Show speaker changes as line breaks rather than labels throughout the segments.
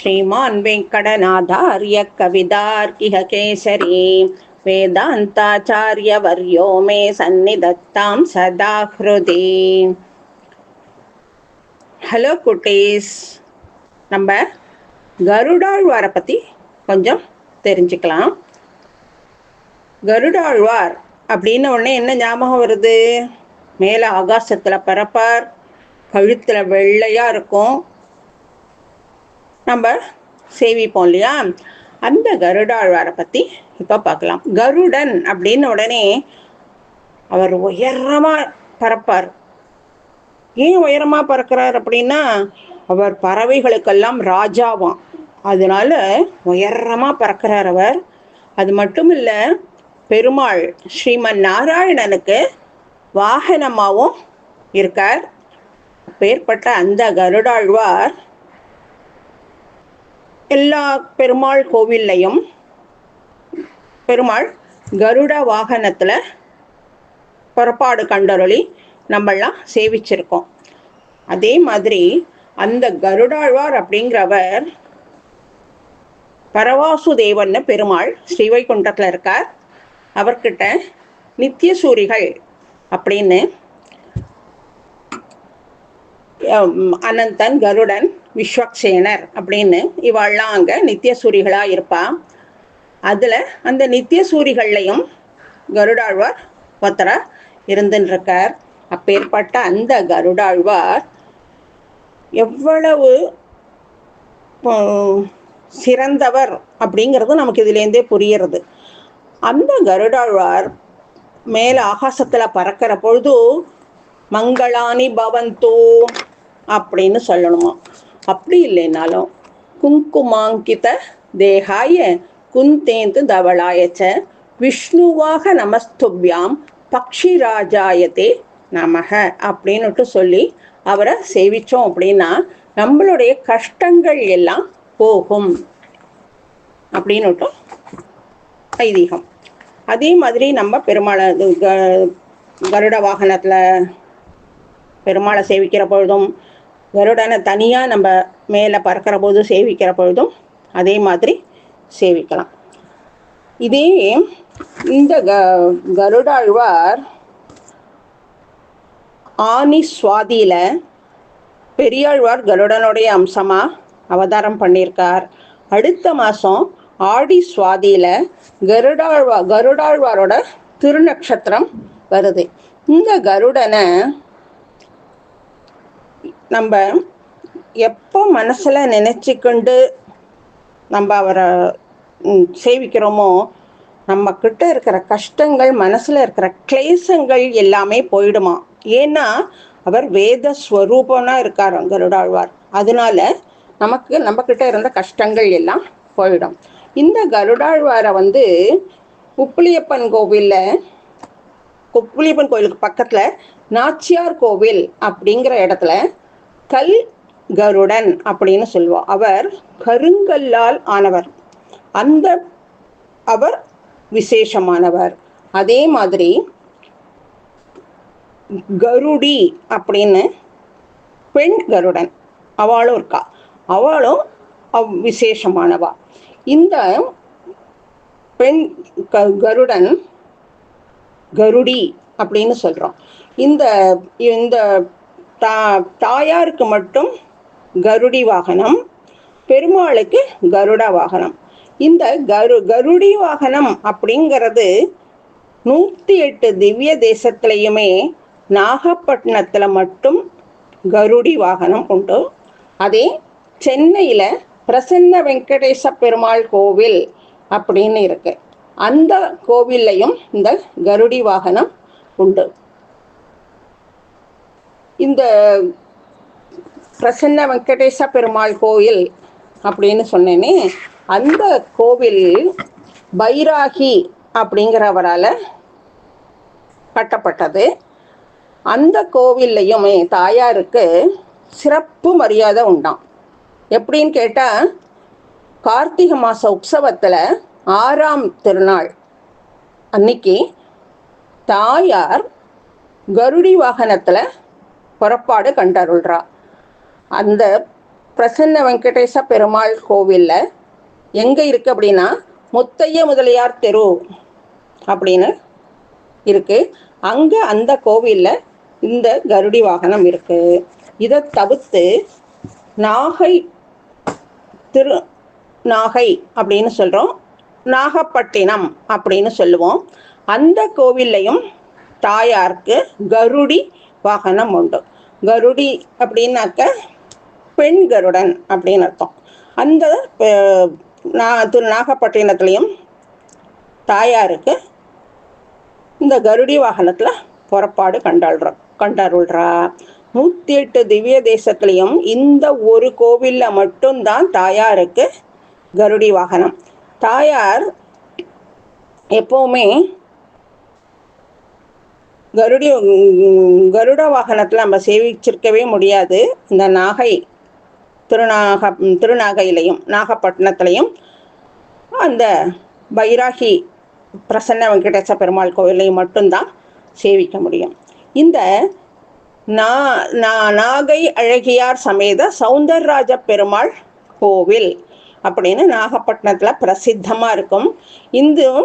श्रीमान् वेङ्कटनाथार्य कविदार्किह केसरी वेदान्ताचार्यवर्यो मे सन्निधत्तां सदा हृदि ஹலோ குட்டீஸ் நம்ம கருடாழ்வாரை பற்றி கொஞ்சம் தெரிஞ்சுக்கலாம் கருடாழ்வார் அப்படின்னு உடனே என்ன ஞாபகம் வருது மேலே ஆகாசத்தில் பறப்பார் கழுத்தில் வெள்ளையாக இருக்கும் நம்ம சேவிப்போம் இல்லையா? அந்த கருடாழ்வாரை பற்றி இப்போ பார்க்கலாம். கருடன் அப்படின்னு உடனே அவர் உயரமாக பறப்பார். ஏன் உயரமாக பறக்கிறார் அப்படின்னா அவர் பறவைகளுக்கெல்லாம் ராஜாவாம். அதனால உயரமாக பறக்கிறார் அவர். அது மட்டும் இல்லை பெருமாள் ஸ்ரீமன் நாராயணனுக்கு வாகனமாகவும் இருக்கார். பேர்பட்ட அந்த கருடாழ்வார் எல்லா பெருமாள் கோவில்லையும் பெருமாள் கருட வாகனத்தில் புறப்பாடு கண்டருளி நம்மளாம் சேவிச்சிருக்கோம். அதே மாதிரி அந்த கருடாழ்வார் அப்படிங்கிறவர் பரவாசுதேவன் பெருமாள் ஸ்ரீவைகுண்டத்தில் இருக்கார். அவர்கிட்ட நித்திய சூரிகள் அப்படின்னு அனந்தன் கருடன் விஸ்வக்சேனர் அப்படின்னு இவாள்லாம் அங்கே நித்திய சூரிகளாக இருப்பா. அதில் அந்த நித்திய சூரிகள்லையும் கருடாழ்வார் ஒருத்தரா இருந்துருக்கார் அப்பேற்பட்ட அந்த கருடாழ்வார் எவ்வளவு சிறந்தவர் அப்படிங்கிறது நமக்கு இதுலேருந்தே புரியறது. அந்த கருடாழ்வார் மேலே ஆகாசத்தில் பறக்கிற பொழுது மங்களானி பவந்தோ அப்படின்னு சொல்லணுமா? அப்படி இல்லைனாலும் குங்குமாங்கித தேகாய குந்தேந்து தவளாயச்ச விஷ்ணுவாக நமஸ்துபியாம் பக்ஷிராஜாயதே நமக அப்படின்னுட்டு சொல்லி அவரை சேவிச்சோம் அப்படின்னா நம்மளுடைய கஷ்டங்கள் எல்லாம் போகும் அப்படின்னுட்டு ஐதீகம். அதே மாதிரி நம்ம பெருமாளை கருட வாகனத்தில் பெருமாளை சேவிக்கிற பொழுதும் கருடனை தனியாக நம்ம மேலே பறக்கிற போதும் சேவிக்கிற பொழுதும் அதே மாதிரி சேவிக்கலாம். இதே இந்த க கருடாழ்வார் ஆனி சுவாதியில் பெரியாழ்வார் கருடனுடைய அம்சமாக அவதாரம் பண்ணியிருக்கார். அடுத்த மாதம் ஆடி சுவாதியில் கருடாழ்வா கருடாழ்வாரோட திருநக்ஷத்திரம் வருது. இந்த கருடனை நம்ம எப்போ மனசில் நினச்சிக்கொண்டு நம்ம அவரை சேவிக்கிறோமோ நம்ம கிட்ட இருக்கிற கஷ்டங்கள் மனசில் இருக்கிற கிளேசங்கள் எல்லாமே போயிடுமா? ஏன்னா அவர் வேத ஸ்வரூபம்னா இருக்கார் கருடாழ்வார். அதனால நமக்கு நம்ம கிட்ட இருந்த கஷ்டங்கள் எல்லாம் போயிடும். இந்த கருடாழ்வாரை வந்து உப்புளியப்பன் கோவிலில் உப்புளியப்பன் கோவிலுக்கு பக்கத்தில் நாச்சியார் கோவில் அப்படிங்கிற இடத்துல கல் கருடன் அப்படின்னு சொல்லுவோம் அவர் கருங்கல்லால் ஆனவர். அந்த அவர் விசேஷமானவர். அதே மாதிரி கருடி அப்படின்னு பெண் கருடன். அவளும் இருக்கா. அவளும் அவ் விசேஷமானவா. இந்த பெண் க கருடன் கருடி அப்படின்னு சொல்கிறோம் இந்த இந்த தா தாயாருக்கு மட்டும் கருடி வாகனம் பெருமாளுக்கு கருட வாகனம். இந்த கரு கருடி வாகனம் அப்படிங்கிறது நூற்றி எட்டு திவ்ய தேசத்துலேயுமே நாகப்பட்டினத்தில் மட்டும் கருடி வாகனம் உண்டு. அதே சென்னையில் பிரசன்ன வெங்கடேச பெருமாள் கோவில் அப்படின்னு இருக்கு. அந்த கோவில்லையும் இந்த கருடி வாகனம் உண்டு. இந்த பிரசன்ன வெங்கடேச பெருமாள் கோயில் அப்படின்னு சொன்னேனே அந்த கோவில் பைராகி அப்படிங்கிறவரால் கட்டப்பட்டது. அந்த கோவில்லையுமே தாயாருக்கு சிறப்பு மரியாதை உண்டாம். எப்படின்னு கேட்டால் கார்த்திகை மாத உற்சவத்தில் ஆறாம் திருநாள் அன்னைக்கு தாயார் கருடி வாகனத்தில் புறப்பாடு கண்டருள்றா. அந்த பிரசன்ன வெங்கடேச பெருமாள் கோவிலில் எங்கே இருக்குது அப்படின்னா முத்தைய முதலியார் தெரு அப்படின்னு இருக்குது அங்கே அந்த கோவிலில் இந்த கருடி வாகனம் இருக்குது இதை தவிர்த்து நாகை திரு நாகை அப்படின்னு சொல்கிறோம் நாகப்பட்டினம் அப்படின்னு சொல்லுவோம். அந்த கோவில்லையும் தாயாருக்கு கருடி வாகனம் உண்டு. கருடி அப்படின்னாக்க பெண் கருடன் அப்படின்னு அர்த்தம். அந்த திரு நாகப்பட்டினத்துலேயும் தாயாருக்கு இந்த கருடி வாகனத்தில் புறப்பாடு கண்டாள்றோம் கண்டருள்றா. நூற்றி எட்டு திவ்ய தேசத்துலேயும் இந்த ஒரு கோவிலில் மட்டும்தான் தாயாருக்கு கருடி வாகனம். தாயார் எப்போவுமே கருடி கருட வாகனத்தில் நம்ம சேவிச்சிருக்கவே முடியாது. இந்த நாகை திருநாக திருநாகையிலையும் நாகப்பட்டினத்துலையும் அந்த பைராகி பிரசன்ன வெங்கடேச பெருமாள் கோயிலையும் மட்டும்தான் சேவிக்க முடியும். இந்த நாகை அழகியார் சமேத சவுந்தரராஜ பெருமாள் கோவில் அப்படின்னு நாகப்பட்டினத்தில் பிரசித்தமாக இருக்கும். இந்தும்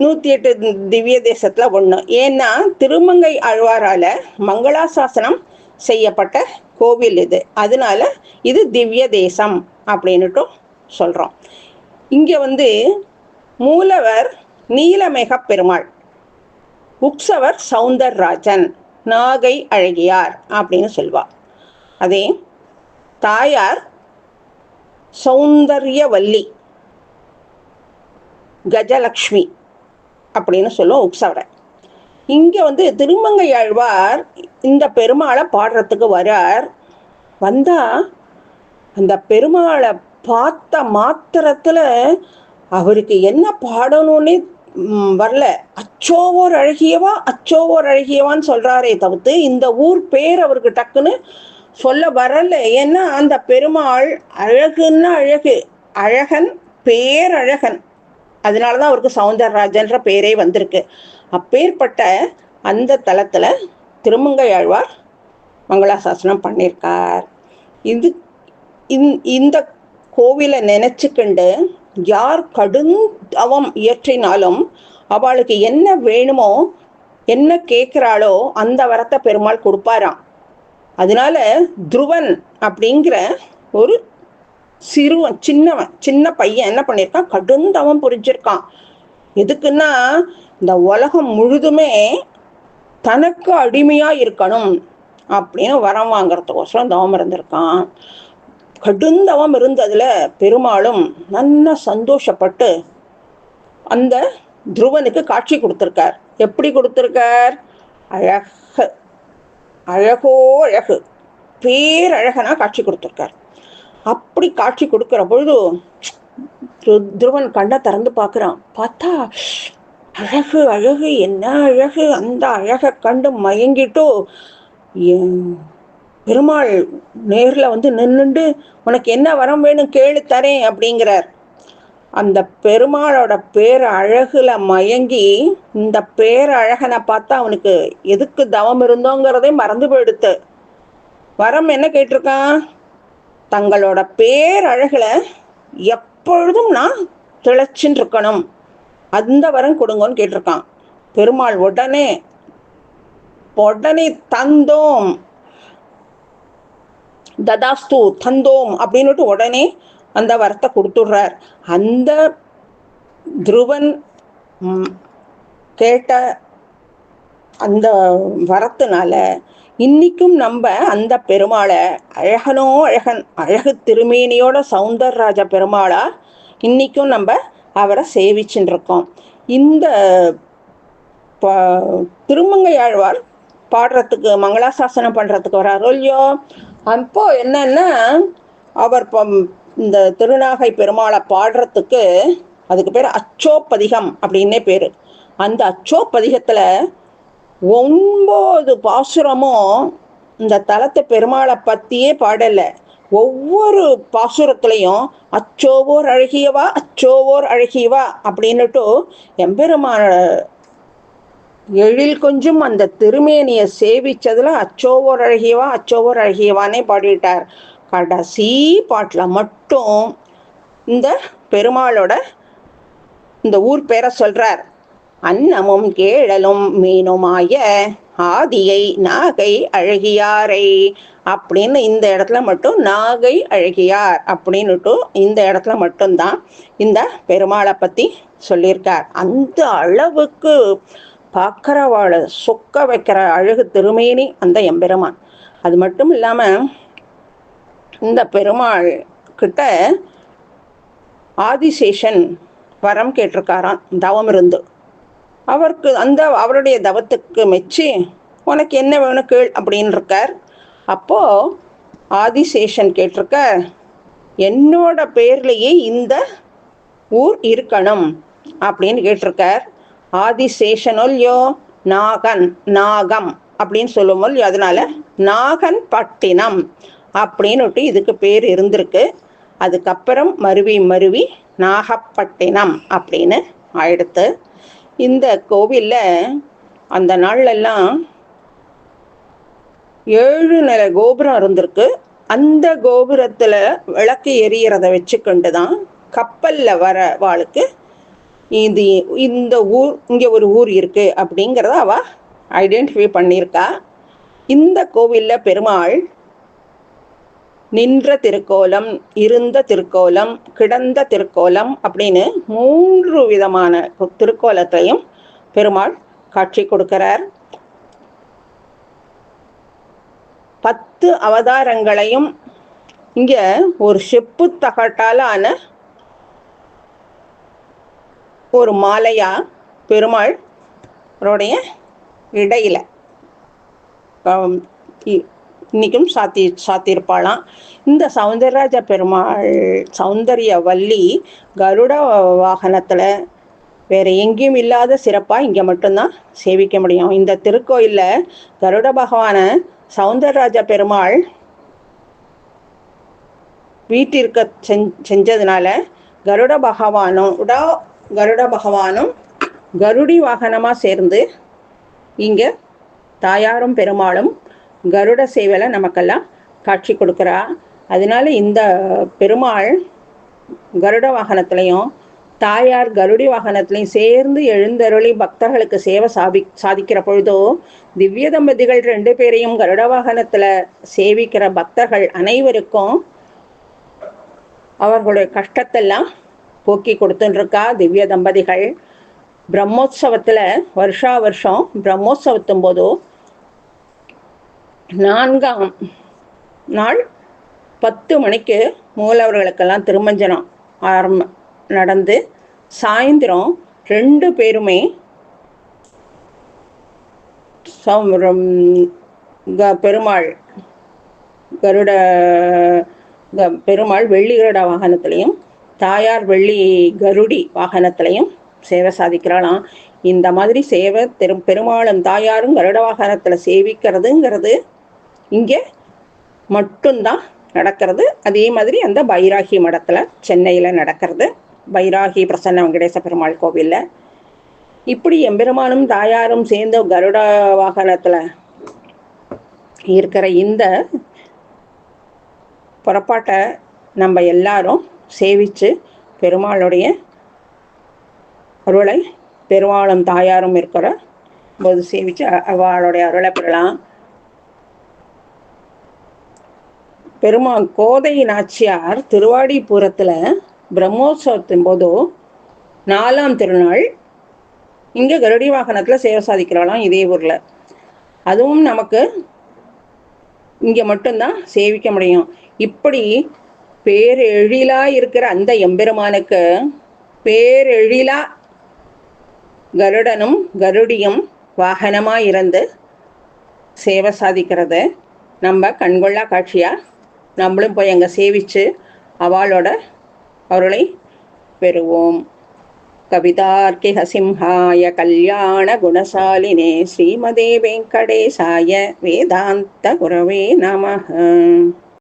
நூற்றி எட்டு திவ்ய தேசத்தில் ஒன்று ஏன்னா திருமங்கை ஆழ்வாரால் மங்களாசாசனம் செய்யப்பட்ட கோவில் இது. அதனால இது திவ்ய தேசம் அப்படின்னுட்டும் சொல்கிறோம் இங்கே வந்து மூலவர் நீலமேக பெருமாள் உற்சவர் சவுந்தரராஜன் நாகை அழகியார் அப்படின்னு சொல்வார் அதே தாயார் சௌந்தர்யவல்லி கஜலக்ஷ்மி. அப்படின்னு சொல்லுவோம் உற்சவரை. இங்கே வந்து திருமங்கை ஆழ்வார் இந்த பெருமாளை பாடுறதுக்கு வரார். வந்தா அந்த பெருமாளை பார்த்த மாத்திரத்தில் அவருக்கு என்ன பாடணும்னே வரல. அச்சோவோர் அழகியவா அச்சோவோர் அழகியவான்னு சொல்கிறாரே தவிர்த்து இந்த ஊர் பேர் அவருக்கு டக்குன்னு சொல்ல வரல. ஏன்னா அந்த பெருமாள் அழகுன்னா அழகு அழகன் பேரழகன். அதனால தான் அவருக்கு சவுந்தரராஜன்ற பேரே வந்திருக்கு. அப்பேற்பட்ட அந்த தளத்தில் திருமங்கை ஆழ்வார் மங்களாசாசனம் பண்ணியிருக்கார் இது இந்த கோவிலை நினச்சிக்கண்டு யார் கடும் அவம் இயற்றினாலும் அவளுக்கு என்ன வேணுமோ என்ன கேட்குறாளோ அந்த வரத்தை பெருமாள் கொடுப்பாராம். அதனால துருவன் அப்படிங்கிற ஒரு சிறுவன் சின்னவன் சின்ன பையன் என்ன பண்ணியிருக்கான்? கடுந்தவன் புரிஞ்சிருக்கான். எதுக்குன்னா இந்த உலகம் முழுதுமே தனக்கு அடிமையா இருக்கணும் அப்படின்னு வரம் வாங்கறதுக்கோசரம் தவம் இருந்திருக்கான். கடுந்தவம் இருந்ததுல பெருமாளும் நல்லா சந்தோஷப்பட்டு அந்த துருவனுக்கு காட்சி கொடுத்துருக்கார். எப்படி கொடுத்துருக்கார்? அழக. அழகோ அழகு. பேரழகனா காட்சி கொடுத்துருக்கார். அப்படி காட்சி கொடுக்குற பொழுது துருவன் கண்ணை திறந்து பார்க்குறான். பார்த்தா அழகு அழகு என்ன அழகு அந்த அழகை கண்டு மயங்கிட்டோ. பெருமாள் நேரில் வந்து நின்றுண்டு உனக்கு என்ன வரம் வேணும் கேளு தரேன் அப்படிங்கிறார். அந்த பெருமாளோட பேர் அழகுல மயங்கி இந்த பேர் அழகனை பார்த்தா அவனுக்கு எதுக்கு தவம் இருந்தோங்கிறதே மறந்து போயிடுத்து. வரம் என்ன கேட்டிருக்கான்? தங்களோட பேரழகில் எப்பொழுதும் நான் திளைச்சின்னு இருக்கணும் அந்த வரம் கொடுங்கன்னு கேட்டிருக்கான். பெருமாள் உடனே உடனே தந்தோம். ததாஸ்து தந்தோம் அப்படின்னுட்டு உடனே அந்த வரத்தை கொடுத்துடுறார். அந்த துருவன் கேட்ட அந்த வரத்தினால இன்னைக்கும் நம்ம அந்த பெருமாளை அழகனோ அழகன் அழகு திருமேனியோட சவுந்தரராஜ பெருமாளா இன்னைக்கும் நம்ம அவரை சேவிச்சுட்டு இருக்கோம் இந்த ப திருமங்கையாழ்வார் பாடுறதுக்கு மங்களாசாசனம் பண்ணுறதுக்கு வராரோ இல்லையோ? அப்போ என்னன்னா அவர் இந்த திருநாகை பெருமாளை பாடுறதுக்கு அதுக்கு பேர் அச்சோப்பதிகம் அப்படின்னே பேர். அந்த அச்சோப்பதிகத்தில் ஒன்பது பாசுரமும் இந்த தலத்தை பெருமாளை பற்றியே பாடலை. ஒவ்வொரு பாசுரத்துலையும் அச்சோவோர் அழகியவா அச்சோவோர் அழகியவா அப்படின்னுட்டு எம்பெருமான எழில் கொஞ்சம் அந்த திருமேனியை சேவிச்சதுல அச்சோவோர் அழகியவா அச்சோவோர் அழகியவானே பாடிட்டார் கடைசி பாட்டில் மட்டும் இந்த பெருமாளோட இந்த ஊர் பேரை சொல்றார். அன்னமும் கேழலும் மீனுமாய ஆதியை நாகை அழகியாரை. அப்படின்னு இந்த இடத்துல மட்டும் நாகை அழகியார் அப்படின்னுட்டு இந்த இடத்துல மட்டும்தான் இந்த பெருமாளை பற்றி சொல்லியிருக்கார். அந்த அளவுக்கு பார்க்குறவாளை சொக்க வைக்கிற அழகு திருமேனி அந்த எம்பெருமான். அது மட்டும் இல்லாமல் இந்த பெருமாள் கிட்ட ஆதிசேஷன் வரம் கேட்டிருக்காராம் தவம் இருந்து அவருக்கு அந்த அவருடைய தவத்துக்கு மெச்சி உனக்கு என்ன வேணும் கேள் அப்படின்னு இருக்கார் அப்போது ஆதிசேஷன் கேட்டிருக்க என்னோட பேர்லேயே இந்த ஊர் இருக்கணும் அப்படின்னு கேட்டிருக்கார். ஆதிசேஷனொல்லையோ நாகன் நாகம் அப்படின்னு சொல்லும் இல்லையோ அதனால நாகன் பட்டினம் அப்படின்னுட்டு இதுக்கு பேர் இருந்திருக்கு. அதுக்கப்புறம் மருவி மருவி நாகப்பட்டினம் அப்படின்னு ஆயிடுத்து. இந்த கோவிலில் அந்த நாள்லெல்லாம் ஏழு நில கோபுரம் இருந்திருக்கு. அந்த கோபுரத்தில் விளக்கு எரியறத வச்சுக்கொண்டு தான் கப்பலில் வர வாளுக்கு இது இந்த ஊர் இங்கே ஒரு ஊர் இருக்குது அப்படிங்கிறத அவள் ஐடென்டிஃபை பண்ணியிருக்கா. இந்த கோவிலில் பெருமாள் நின்ற திருக்கோலம் இருந்த திருக்கோலம் கிடந்த திருக்கோலம் அப்படின்னு மூன்று விதமான திருக்கோலத்தையும் பெருமாள் காட்சி கொடுக்கிறார். பத்து அவதாரங்களையும் இங்க ஒரு செப்பு தகட்டாலான ஒரு மாலையா பெருமாள் இடையில. இன்றைக்கும் சாத்தி சாத்தியிருப்பாளாம். இந்த சௌந்தரராஜ பெருமாள் சௌந்தரிய வள்ளி கருட வாகனத்தில் வேறு எங்கேயும் இல்லாத சிறப்பாக இங்கே மட்டும்தான் சேவிக்க முடியும். இந்த திருக்கோயிலில் கருட பகவான சௌந்தரராஜ பெருமாள் வீட்டிற்க செஞ்சதுனால கருட பகவானும் உடா கருட பகவானும் கருடி வாகனமாக சேர்ந்து இங்கே தாயாரும் பெருமாளும் கருட சேவையில் நமக்கெல்லாம் காட்சி கொடுக்குறா. அதனால இந்த பெருமாள் கருட வாகனத்துலேயும் தாயார் கருடி வாகனத்திலையும் சேர்ந்து எழுந்தருளி பக்தர்களுக்கு சேவை சாபி சாதிக்கிற பொழுதோ திவ்ய தம்பதிகள் ரெண்டு பேரையும் கருட வாகனத்தில் சேவிக்கிற பக்தர்கள் அனைவருக்கும் அவர்களுடைய கஷ்டத்தெல்லாம் போக்கி கொடுத்துருக்கா திவ்ய தம்பதிகள். பிரம்மோத்சவத்தில் வருஷா வருஷம் பிரம்மோத்சவத்தும் போதோ நான்காம் நாள் பத்து மணிக்கு மூலவர்களுக்கெல்லாம் திருமஞ்சனம் ஆரம்ப நடந்து சாயந்தரம் ரெண்டு பேருமே பெருமாள் கருட பெருமாள் வெள்ளி கருட வாகனத்திலையும் தாயார் வெள்ளி கருடி வாகனத்திலையும் சேவை சாதிக்கிறாளாம். இந்த மாதிரி சேவை பெரும் பெருமாளும் தாயாரும் கருட வாகனத்தில் சேவிக்கிறதுங்கிறது இங்கே மட்டும்தான் நடக்கிறது. அதே மாதிரி அந்த பைராகி மடத்தில் சென்னையில் நடக்கிறது. பைராகி பிரசன்ன வெங்கடேச பெருமாள் கோவிலில். இப்படி எம்பெருமானும் தாயாரும் சேர்ந்து கருட வாகனத்தில் இருக்கிற இந்த புறப்பாட்டை நம்ம எல்லாரும் சேவித்து பெருமாளுடைய அருளை பெருமாளும் தாயாரும் இருக்கிற போது சேவித்து அவளுடைய அருளை பெறலாம். பெருமாள் கோதை நாச்சியார் திருவாடிபுரத்தில் பிரம்மோற்சவத்தின் போதோ நாலாம் திருநாள் இங்கே கருடி வாகனத்தில் சேவை சாதிக்கிறாளாம் இதே ஊரில். அதுவும் நமக்கு இங்கே மட்டும்தான் சேவிக்க முடியும். இப்படி பேரெழிலா இருக்கிற அந்த எம்பெருமானுக்கு பேரெழிலா கருடனும் கருடியும் வாகனமாக இருந்து சேவை சாதிக்கிறது. நம்ம கண்கொள்ளா காட்சியாக நம்மளும் போய் அங்கே சேவித்து அவளோட அருளை பெறுவோம். கவிதார்க்கிக சிம்ஹாய கல்யாண குணசாலினே ஸ்ரீமதே வெங்கடேசாய வேதாந்த குரவே நம